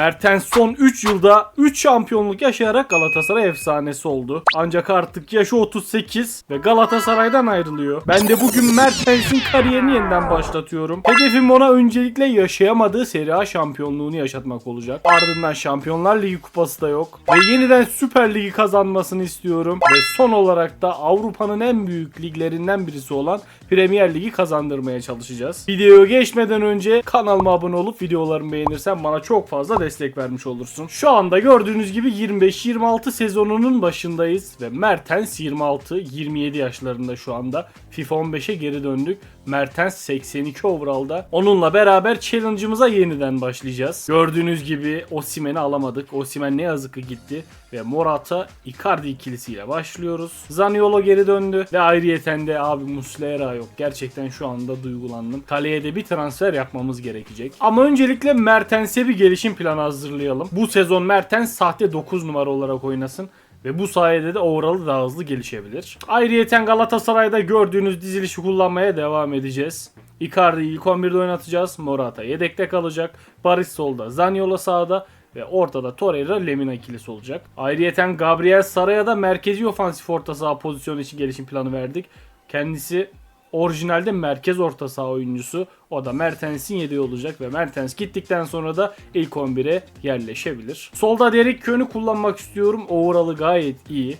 Mertens son 3 yılda 3 şampiyonluk yaşayarak Galatasaray efsanesi oldu. Ancak artık yaşı 38 ve Galatasaray'dan ayrılıyor. Ben de bugün Mertens'in kariyerini yeniden başlatıyorum. Hedefim ona öncelikle yaşayamadığı Serie A şampiyonluğunu yaşatmak olacak. Ardından Şampiyonlar Ligi kupası da yok. Ve yeniden Süper Ligi kazanmasını istiyorum. Ve son olarak da Avrupa'nın en büyük liglerinden birisi olan Premier Ligi kazandırmaya çalışacağız. Videoya geçmeden önce kanalıma abone olup videolarımı beğenirsen bana çok fazla destek vermiş olursun. Şu anda gördüğünüz gibi 25-26 sezonunun başındayız ve Mertens 26-27 yaşlarında şu anda. FIFA 15'e geri döndük. Mertens 82 overall'da. Onunla beraber challenge'ımıza yeniden başlayacağız. Gördüğünüz gibi Osimhen'i alamadık. Osimhen ne yazık ki gitti ve Morata Icardi ikilisiyle başlıyoruz. Zaniolo geri döndü ve ayrıyeten de abi Muslera yok. Gerçekten şu anda duygulandım. Kaleye de bir transfer yapmamız gerekecek. Ama öncelikle Mertens'e bir gelişim planı hazırlayalım. Bu sezon Mertens sahte 9 numara olarak oynasın ve bu sayede de overall'ı daha hızlı gelişebilir. Ayrıyeten Galatasaray'da gördüğünüz dizilişi kullanmaya devam edeceğiz. Icardi'yi ilk 11'de oynatacağız. Morata yedekte kalacak. Barış solda, Zaniolo sağda ve ortada Torreira Lemina ikilisi olacak. Ayrıyeten Gabriel Saray'a da merkezi ofansif orta saha pozisyonu için gelişim planı verdik. Kendisi orijinalde merkez orta saha oyuncusu. O da Mertens'in yedeği olacak ve Mertens gittikten sonra da ilk 11'e yerleşebilir. Solda Derek Kön'ü kullanmak istiyorum. Overall'ı gayet iyi.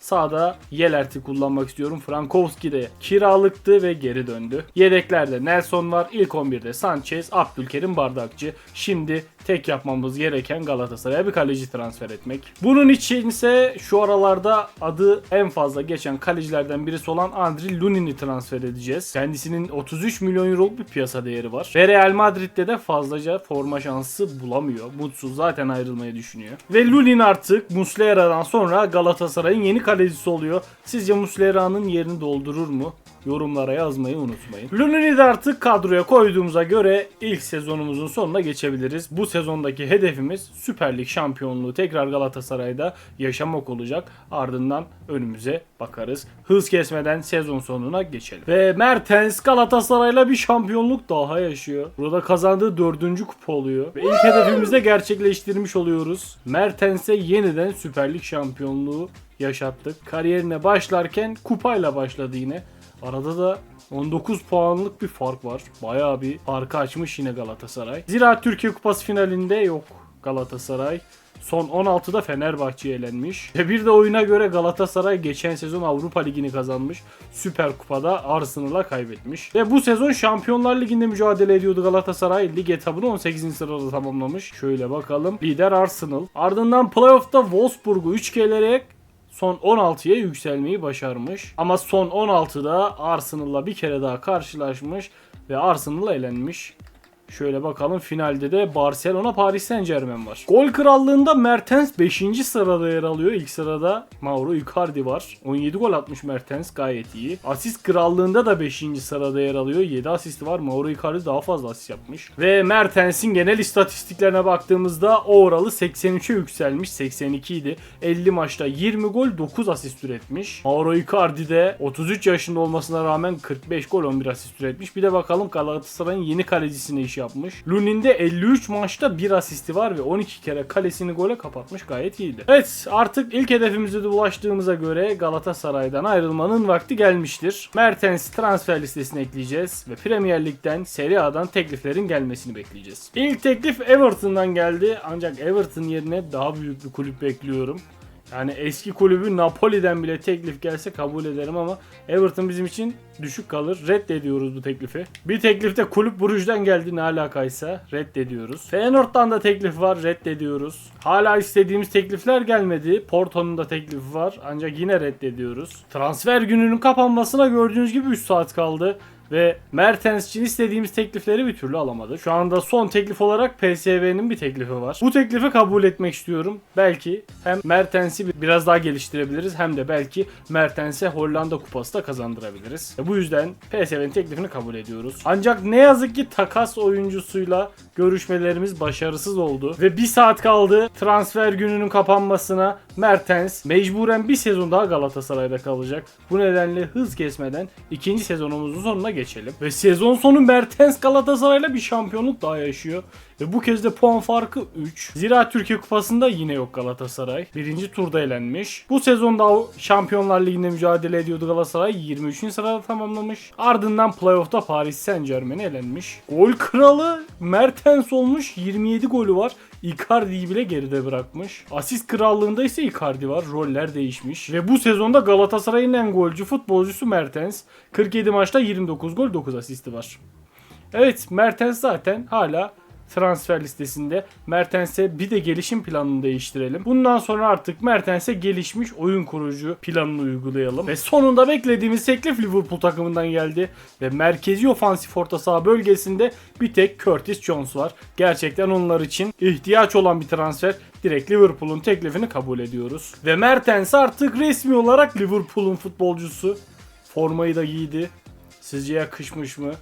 Sağda Yelert'i kullanmak istiyorum. Frankowski de kiralıktı ve geri döndü. Yedeklerde Nelson var. İlk 11'de Sanchez, Abdülkerim Bardakçı. Şimdi tek yapmamız gereken Galatasaray'a bir kaleci transfer etmek. Bunun için ise şu aralarda adı en fazla geçen kalecilerden birisi olan Andriy Lunin'i transfer edeceğiz. Kendisinin 33 milyon euroluk bir piyasa değeri var. Ve Real Madrid'de de fazlaca forma şansı bulamıyor. Mutsuz zaten ayrılmayı düşünüyor. Ve Lunin artık Muslera'dan sonra Galatasaray'ın yeni kalecisi oluyor. Sizce Muslera'nın yerini doldurur mu? Yorumlara yazmayı unutmayın. Lunin'i de artık kadroya koyduğumuza göre ilk sezonumuzun sonuna geçebiliriz. Bu sezondaki hedefimiz Süper Lig şampiyonluğu tekrar Galatasaray'da yaşamak olacak. Ardından önümüze bakarız. Hız kesmeden sezon sonuna geçelim. Ve Mertens Galatasaray'la bir şampiyonluk daha yaşıyor. Burada kazandığı dördüncü kupa oluyor. Ve ilk hedefimizi de gerçekleştirmiş oluyoruz. Mertens'e yeniden Süper Lig şampiyonluğu yaşattık. Kariyerine başlarken kupayla başladı yine. Arada da 19 puanlık bir fark var. Bayağı bir farkı açmış yine Galatasaray. Zira Türkiye Kupası finalinde yok Galatasaray. Son 16'da Fenerbahçe'ye elenmiş. Ve bir de oyuna göre Galatasaray geçen sezon Avrupa Ligi'ni kazanmış. Süper Kupa'da Arsenal'a kaybetmiş. Ve bu sezon Şampiyonlar Ligi'nde mücadele ediyordu Galatasaray. Lig etabını 18. sırada tamamlamış. Şöyle bakalım. Lider Arsenal. Ardından playoff'ta Wolfsburg'u 3 gelerek son 16'ya yükselmeyi başarmış. Ama son 16'da Arsenal'la bir kere daha karşılaşmış ve Arsenal'la elenmiş. Şöyle bakalım finalde de Barcelona Paris Saint Germain var. Gol krallığında Mertens 5. sırada yer alıyor. İlk sırada Mauro Icardi var. 17 gol atmış Mertens gayet iyi. Asist krallığında da 5. sırada yer alıyor. 7 asisti var. Mauro Icardi daha fazla asist yapmış. Ve Mertens'in genel istatistiklerine baktığımızda overall'ı 83'e yükselmiş. 82 idi. 50 maçta 20 gol 9 asist üretmiş. Mauro Icardi de 33 yaşında olmasına rağmen 45 gol 11 asist üretmiş. Bir de bakalım Galatasaray'ın yeni kalecisine iş yapmış. Lunin'de 53 maçta 1 asisti var ve 12 kere kalesini gole kapatmış gayet iyiydi. Evet artık ilk hedefimize de ulaştığımıza göre Galatasaray'dan ayrılmanın vakti gelmiştir. Mertens transfer listesine ekleyeceğiz ve Premier Lig'den Serie A'dan tekliflerin gelmesini bekleyeceğiz. İlk teklif Everton'dan geldi ancak Everton yerine daha büyük bir kulüp bekliyorum. Yani eski kulübü Napoli'den bile teklif gelse kabul ederim ama Everton bizim için düşük kalır. Reddediyoruz bu teklifi. Bir teklif de kulüp Brugge'den geldi ne alakaysa reddediyoruz. Feyenoord'dan da teklif var reddediyoruz. Hala istediğimiz teklifler gelmedi. Porto'nun da teklifi var ancak yine reddediyoruz. Transfer gününün kapanmasına gördüğünüz gibi 3 saat kaldı. Ve Mertens için istediğimiz teklifleri bir türlü alamadı. Şu anda son teklif olarak PSV'nin bir teklifi var. Bu teklifi kabul etmek istiyorum. Belki hem Mertens'i biraz daha geliştirebiliriz hem de belki Mertens'e Hollanda kupası da kazandırabiliriz. Bu yüzden PSV'nin teklifini kabul ediyoruz. Ancak ne yazık ki takas oyuncusuyla görüşmelerimiz başarısız oldu. Ve bir saat kaldı transfer gününün kapanmasına. Mertens mecburen bir sezon daha Galatasaray'da kalacak. Bu nedenle hız kesmeden ikinci sezonumuzun sonuna geçelim. Ve sezon sonu Mertens Galatasaray'la bir şampiyonluk daha yaşıyor. Ve bu kez de puan farkı 3. Zira Türkiye Kupası'nda yine yok Galatasaray. Birinci turda elenmiş. Bu sezonda Şampiyonlar Ligi'nde mücadele ediyordu Galatasaray. 23. sırada tamamlamış. Ardından playoff'ta Paris Saint Germain'e elenmiş. Gol kralı Mertens olmuş. 27 golü var. Icardi'yi bile geride bırakmış. Asist krallığında ise Icardi var. Roller değişmiş. Ve bu sezonda Galatasaray'ın en golcü futbolcusu Mertens. 47 maçta 29 gol 9 asisti var. Evet Mertens zaten hala transfer listesinde. Mertens'e bir de gelişim planını değiştirelim. Bundan sonra artık Mertens'e gelişmiş oyun kurucu planını uygulayalım. Ve sonunda beklediğimiz teklif Liverpool takımından geldi. Ve merkezi ofansif orta saha bölgesinde bir tek Curtis Jones var. Gerçekten onlar için ihtiyaç olan bir transfer. Direkt Liverpool'un teklifini kabul ediyoruz. Ve Mertens artık resmi olarak Liverpool'un futbolcusu. Formayı da giydi. Sizce yakışmış mı?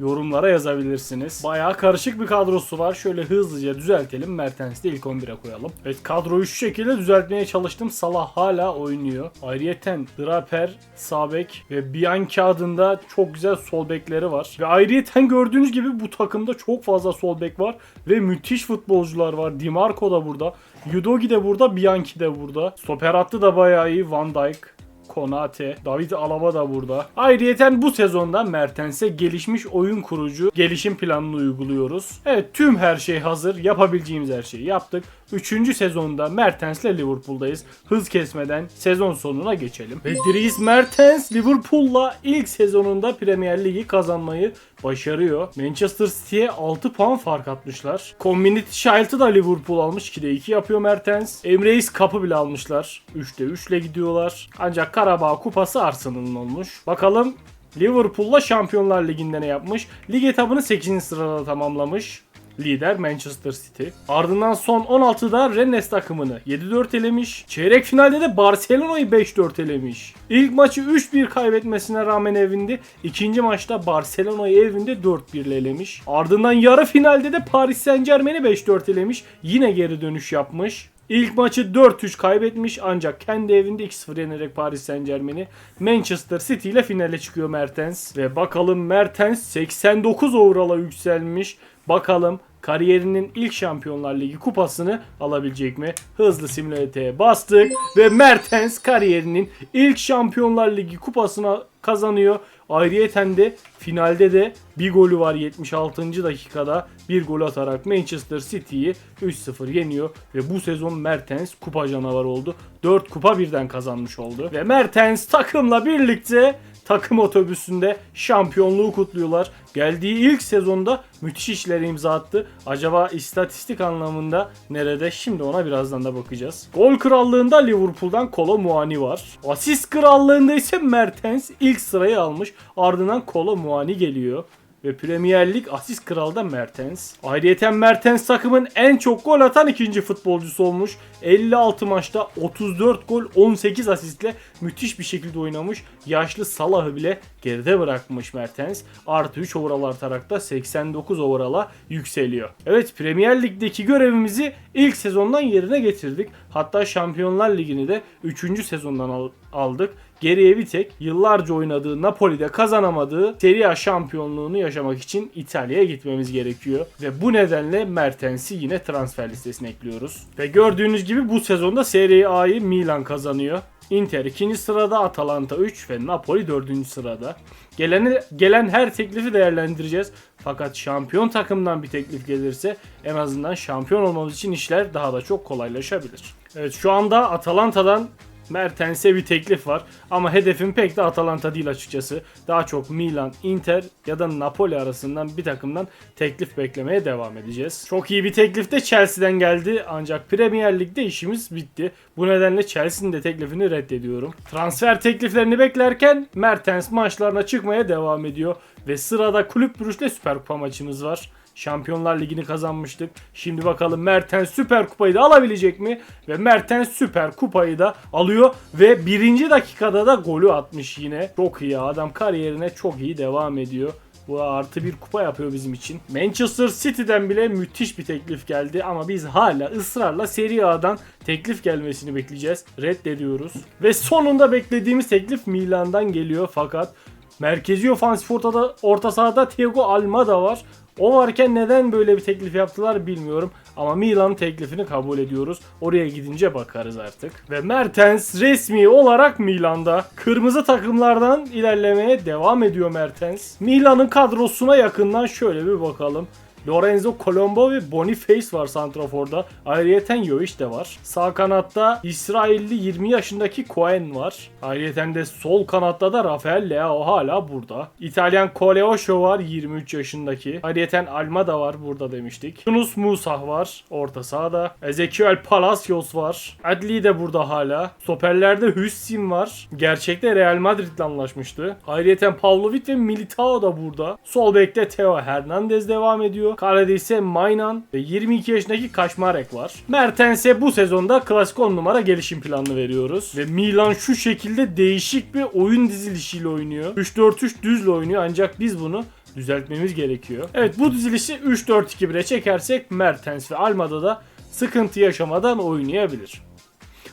Yorumlara yazabilirsiniz. Bayağı karışık bir kadrosu var. Şöyle hızlıca düzeltelim. Mertens'i de ilk 11'e koyalım. Evet kadroyu şu şekilde düzeltmeye çalıştım. Salah hala oynuyor. Ayrıyeten Draper, Sabek ve Bianchi adında çok güzel sol bekleri var. Ve ayrıyeten gördüğünüz gibi bu takımda çok fazla sol bek var. Ve müthiş futbolcular var. Di Marco da burada. Yudogi de burada. Bianchi de burada. Stoper hattı da bayağı iyi. Van Dijk. Konate, David Alaba da burada. Ayrıyeten bu sezonda Mertens'e gelişmiş oyun kurucu gelişim planını uyguluyoruz. Evet tüm her şey hazır. Yapabileceğimiz her şeyi yaptık. Üçüncü sezonda Mertens'le Liverpool'dayız. Hız kesmeden sezon sonuna geçelim. Ve Dries Mertens Liverpool'la ilk sezonunda Premier Ligi kazanmayı başarıyor. Manchester City'ye 6 puan fark atmışlar. Community Shield'ı da Liverpool almış. 2'de 2 yapıyor Mertens. Emreis Cup'ı bile almışlar. 3'te 3 ile gidiyorlar. Ancak Karabağ Kupası Arsenal'ın olmuş. Bakalım Liverpool'la Şampiyonlar Ligi'nde ne yapmış? Lig etabını 8. sırada tamamlamış. Lider Manchester City. Ardından son 16'da Rennes takımını 7-4 elemiş. Çeyrek finalde de Barcelona'yı 5-4 elemiş. İlk maçı 3-1 kaybetmesine rağmen evinde, ikinci maçta Barcelona'yı evinde 4-1 ile elemiş. Ardından yarı finalde de Paris Saint Germain'i 5-4 elemiş. Yine geri dönüş yapmış. İlk maçı 4-3 kaybetmiş ancak kendi evinde 2-0 yenerek Paris Saint Germain'i Manchester City ile finale çıkıyor Mertens. Ve bakalım Mertens 89 overall'a yükselmiş. Bakalım kariyerinin ilk Şampiyonlar Ligi kupasını alabilecek mi? Hızlı simülateye bastık ve Mertens kariyerinin ilk Şampiyonlar Ligi kupasını kazanıyor. Ayrıyeten de finalde de bir golü var 76. dakikada bir gol atarak Manchester City'yi 3-0 yeniyor ve bu sezon Mertens kupa canavarı oldu. 4 kupa birden kazanmış oldu ve Mertens takımla birlikte takım otobüsünde şampiyonluğu kutluyorlar. Geldiği ilk sezonda müthiş işleri imza attı. Acaba istatistik anlamında nerede? Şimdi ona birazdan da bakacağız. Gol krallığında Liverpool'dan Kolo Muani var. Asist krallığında ise Mertens ilk sırayı almış. Ardından Kolo Muani geliyor ve Premier Lig asist kralı da Mertens. Ayrıyeten Mertens takımın en çok gol atan ikinci futbolcusu olmuş. 56 maçta 34 gol 18 asistle müthiş bir şekilde oynamış. Yaşlı Salah'ı bile geride bırakmış Mertens. Artı 3 overall artarak da 89 overall'a yükseliyor. Evet Premier Lig'deki görevimizi ilk sezondan yerine getirdik. Hatta Şampiyonlar Ligi'ni de 3. sezondan al- aldık. Geriye bir tek yıllarca oynadığı Napoli'de kazanamadığı Serie A şampiyonluğunu yaşamak için İtalya'ya gitmemiz gerekiyor. Ve bu nedenle Mertens'i yine transfer listesine ekliyoruz. Ve gördüğünüz gibi bu sezonda Serie A'yı Milan kazanıyor. Inter 2. sırada, Atalanta 3 ve Napoli 4. sırada. Geleni, gelen her teklifi değerlendireceğiz. Fakat şampiyon takımdan bir teklif gelirse en azından şampiyon olmamız için işler daha da çok kolaylaşabilir. Evet şu anda Atalanta'dan Mertens'e bir teklif var. Ama hedefim pek de Atalanta değil açıkçası. Daha çok Milan, Inter ya da Napoli arasından bir takımdan teklif beklemeye devam edeceğiz. Çok iyi bir teklif de Chelsea'den geldi. Ancak Premier Lig'de işimiz bitti. Bu nedenle Chelsea'nin de teklifini reddediyorum. Transfer tekliflerini beklerken Mertens maçlarına çıkmaya devam ediyor. Ve sırada kulüp Brugge'le Süper Kupa maçımız var. Şampiyonlar Ligi'ni kazanmıştık. Şimdi bakalım Mertens Süper Kupayı da alabilecek mi? Ve Mertens Süper Kupayı da alıyor ve birinci dakikada da golü atmış yine. Çok iyi adam kariyerine çok iyi devam ediyor. Bu artı bir kupa yapıyor bizim için. Manchester City'den bile müthiş bir teklif geldi ama biz hala ısrarla Serie A'dan teklif gelmesini bekleyeceğiz. Reddediyoruz. Ve sonunda beklediğimiz teklif Milan'dan geliyor fakat Merkezi ofansif ortada, orta sahada Thiago Almada var. O varken neden böyle bir teklif yaptılar bilmiyorum. Ama Milan'ın teklifini kabul ediyoruz. Oraya gidince bakarız artık. Ve Mertens resmi olarak Milan'da. Kırmızı takımlardan ilerlemeye devam ediyor Mertens. Milan'ın kadrosuna yakından şöyle bir bakalım. Lorenzo Colombo ve Boniface var santraforda. Ayrıyeten Jovic de var. Sağ kanatta İsrailli 20 yaşındaki Cohen var. Ayrıyeten de sol kanatta da Rafael Leao hala burada. İtalyan Coleosho var 23 yaşındaki. Ayrıyeten Almada var burada demiştik. Yunus Musa var orta sahada. Ezekiel Palacios var. Adli de burada hala. Stoperlerde Hüssin var. Gerçekte Real Madrid'le anlaşmıştı. Ayrıyeten Pavlovic ve Militao da burada. Sol bekte Theo Hernandez devam ediyor. İse Maynan ve 22 yaşındaki Kaşmarek var. Mertens'e bu sezonda klasik 10 numara gelişim planını veriyoruz. Ve Milan şu şekilde değişik bir oyun dizilişiyle oynuyor. 3-4-3 düzle oynuyor ancak biz bunu düzeltmemiz gerekiyor. Evet bu dizilişi 3-4-2-1'e çekersek Mertens ve Almada da sıkıntı yaşamadan oynayabilir.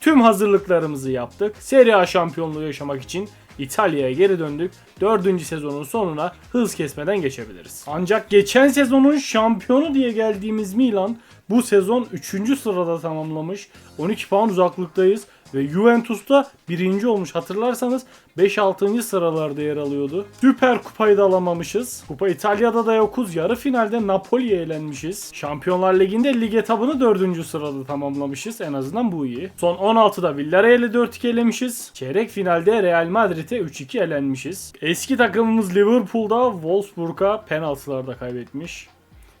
Tüm hazırlıklarımızı yaptık. Serie A şampiyonluğu yaşamak için İtalya'ya geri döndük. Dördüncü sezonun sonuna hız kesmeden geçebiliriz. Ancak geçen sezonun şampiyonu diye geldiğimiz Milan bu sezon 3. sırada tamamlamış. 12 puan uzaklıktayız ve Juventus'ta birinci olmuş. Hatırlarsanız 5-6. sıralarda yer alıyordu. Süper Kupayı da alamamışız. Kupa İtalya'da da yokuz. Yarı finalde Napoli'ye elenmişiz. Şampiyonlar Ligi'nde lig etabını 4. sırada tamamlamışız. En azından bu iyi. Son 16'da Villarreal'i 4-2 elemişiz. Çeyrek finalde Real Madrid'e 3-2 elenmişiz. Eski takımımız Liverpool'da Wolfsburg'a penaltılarda kaybetmiş.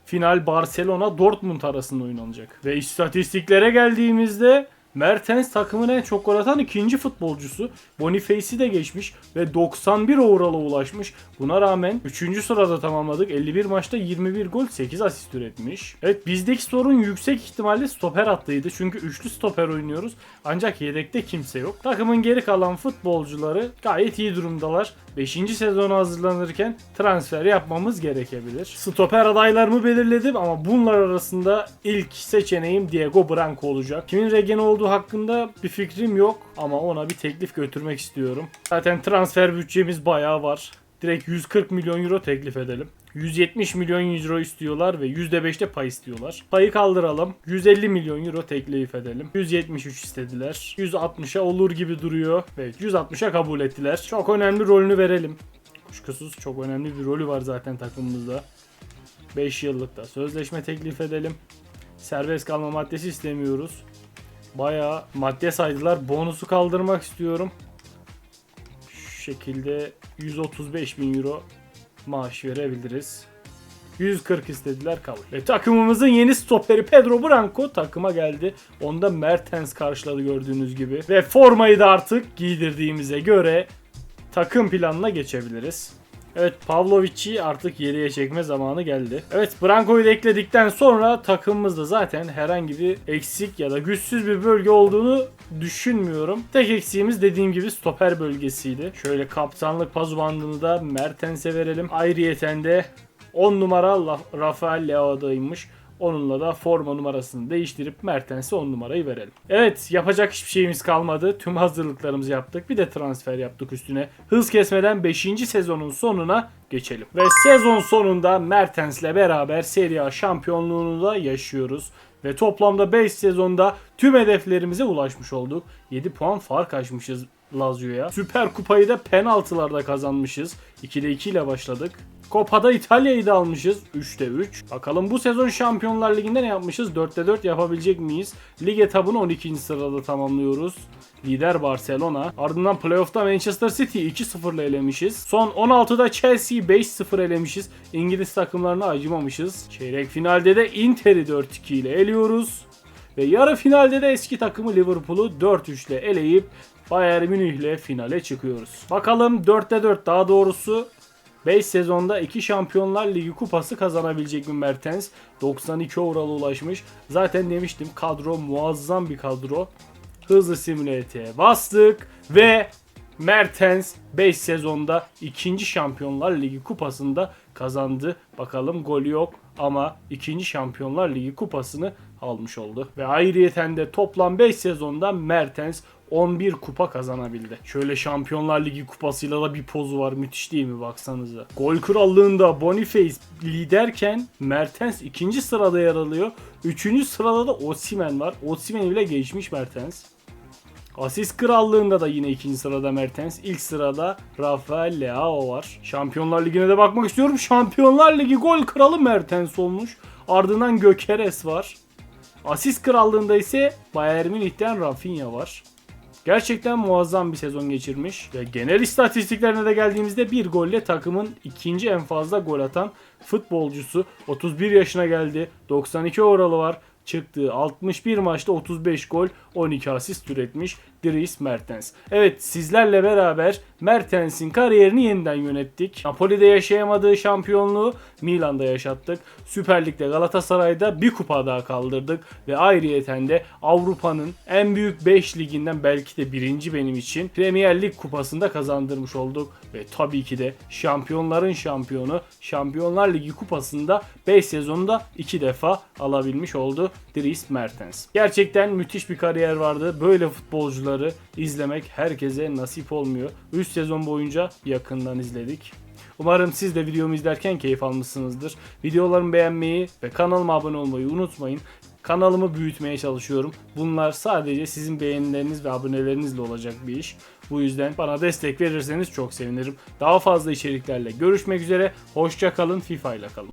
Final Barcelona Dortmund arasında oynanacak. Ve istatistiklere geldiğimizde Mertens takımın en çok gol atan ikinci futbolcusu. Boniface'i de geçmiş ve 91 overall'a ulaşmış. Buna rağmen 3. sırada tamamladık. 51 maçta 21 gol 8 asist üretmiş. Evet bizdeki sorun yüksek ihtimalle stoper hattıydı. Çünkü üçlü stoper oynuyoruz. Ancak yedekte kimse yok. Takımın geri kalan futbolcuları gayet iyi durumdalar. 5. sezona hazırlanırken transfer yapmamız gerekebilir. Stoper adaylarımı belirledim ama bunlar arasında ilk seçeneğim Diego Branco olacak. Kimin regen olduğu hakkında bir fikrim yok ama ona bir teklif götürmek istiyorum. Zaten transfer bütçemiz bayağı var. Direkt 140 milyon euro teklif edelim. 170 milyon euro istiyorlar ve %5'te pay istiyorlar. Payı kaldıralım. 150 milyon euro teklif edelim. 173 istediler. 160'a olur gibi duruyor ve 160'a kabul ettiler. Çok önemli rolünü verelim. Kuşkusuz çok önemli bir rolü var zaten takımımızda. 5 yıllıkta sözleşme teklif edelim. Serbest kalma maddesi istemiyoruz. Bayağı madde saydılar. Bonusu kaldırmak istiyorum. Şu şekilde 135 bin euro maaş verebiliriz. 140 istediler kabul. Ve takımımızın yeni stoperi Pedro Branco takıma geldi. Onda Mertens karşıladı gördüğünüz gibi. Ve formayı da artık giydirdiğimize göre takım planına geçebiliriz. Evet Pavlovic'i artık geriye çekme zamanı geldi. Evet Branko'yu da ekledikten sonra takımımızda zaten herhangi bir eksik ya da güçsüz bir bölge olduğunu düşünmüyorum. Tek eksiğimiz dediğim gibi stoper bölgesiydi. Şöyle kaptanlık pazu bandını da Mertens'e verelim. Ayrıyeten de 10 numara Rafael Leao'daymış. Onunla da forma numarasını değiştirip Mertens'e 10 numarayı verelim. Evet yapacak hiçbir şeyimiz kalmadı. Tüm hazırlıklarımızı yaptık. Bir de transfer yaptık üstüne. Hız kesmeden 5. sezonun sonuna geçelim. Ve sezon sonunda Mertens'le beraber Serie A şampiyonluğunu da yaşıyoruz. Ve toplamda 5 sezonda tüm hedeflerimize ulaşmış olduk. 7 puan fark açmışız Lazio'ya. Süper Kupayı da penaltılarda kazanmışız. 2'de 2 ile başladık. Copa'da İtalya'yı da almışız. 3'te 3. Bakalım bu sezon Şampiyonlar Ligi'nde ne yapmışız? 4'te 4 yapabilecek miyiz? Lig etabını 12. sırada tamamlıyoruz. Lider Barcelona. Ardından playoff'ta Manchester City 2-0 ile elemişiz. Son 16'da Chelsea 5-0 elemişiz. İngiliz takımlarına acımamışız. Çeyrek finalde de Inter'i 4-2 ile eliyoruz. Ve yarı finalde de eski takımı Liverpool'u 4-3 ile eleyip Bayern Münih ile finale çıkıyoruz. Bakalım 4'te 4 daha doğrusu 5 sezonda 2 Şampiyonlar Ligi kupası kazanabilecek mi Mertens? 92 overall'a ulaşmış. Zaten demiştim kadro muazzam bir kadro. Hızlı simülateye bastık ve Mertens 5 sezonda 2. Şampiyonlar Ligi kupasında kazandı. Bakalım golü yok ama 2. Şampiyonlar Ligi kupasını almış oldu. Ve ayrıyeten de toplam 5 sezonda Mertens 11 kupa kazanabildi. Şöyle Şampiyonlar Ligi kupasıyla da bir pozu var. Müthiş değil mi baksanıza. Gol krallığında Boniface liderken Mertens ikinci sırada yer alıyor. Üçüncü sırada da Osimhen var. Osimhen'i bile geçmiş Mertens. Asist krallığında da yine ikinci sırada Mertens. İlk sırada Rafael Leao var. Şampiyonlar Ligi'ne de bakmak istiyorum. Şampiyonlar Ligi gol kralı Mertens olmuş. Ardından Gökeres var. Asist krallığında ise Bayern Münih'ten Rafinha var. Gerçekten muazzam bir sezon geçirmiş. Ve genel istatistiklerine de geldiğimizde bir golle takımın ikinci en fazla gol atan futbolcusu. 31 yaşına geldi. 92 oralı var. Çıktığı 61 maçta 35 gol, 12 asist üretmiş Dries Mertens. Evet sizlerle beraber Mertens'in kariyerini yeniden yönettik. Napoli'de yaşayamadığı şampiyonluğu Milan'da yaşattık. Süper Lig'de Galatasaray'da bir kupa daha kaldırdık. Ve ayrıyeten de Avrupa'nın en büyük 5 liginden belki de birinci benim için Premier Lig kupasında kazandırmış olduk. Ve tabii ki de şampiyonların şampiyonu Şampiyonlar Ligi kupasında 5 sezonda 2 defa alabilmiş oldu Dries Mertens. Gerçekten müthiş bir kariyer vardı. Böyle futbolcuları izlemek herkese nasip olmuyor. 3 sezon boyunca yakından izledik. Umarım siz de videomu izlerken keyif almışsınızdır. Videolarımı beğenmeyi ve kanalıma abone olmayı unutmayın. Kanalımı büyütmeye çalışıyorum. Bunlar sadece sizin beğenileriniz ve abonelerinizle olacak bir iş. Bu yüzden bana destek verirseniz çok sevinirim. Daha fazla içeriklerle görüşmek üzere. Hoşça kalın, FIFA ile kalın.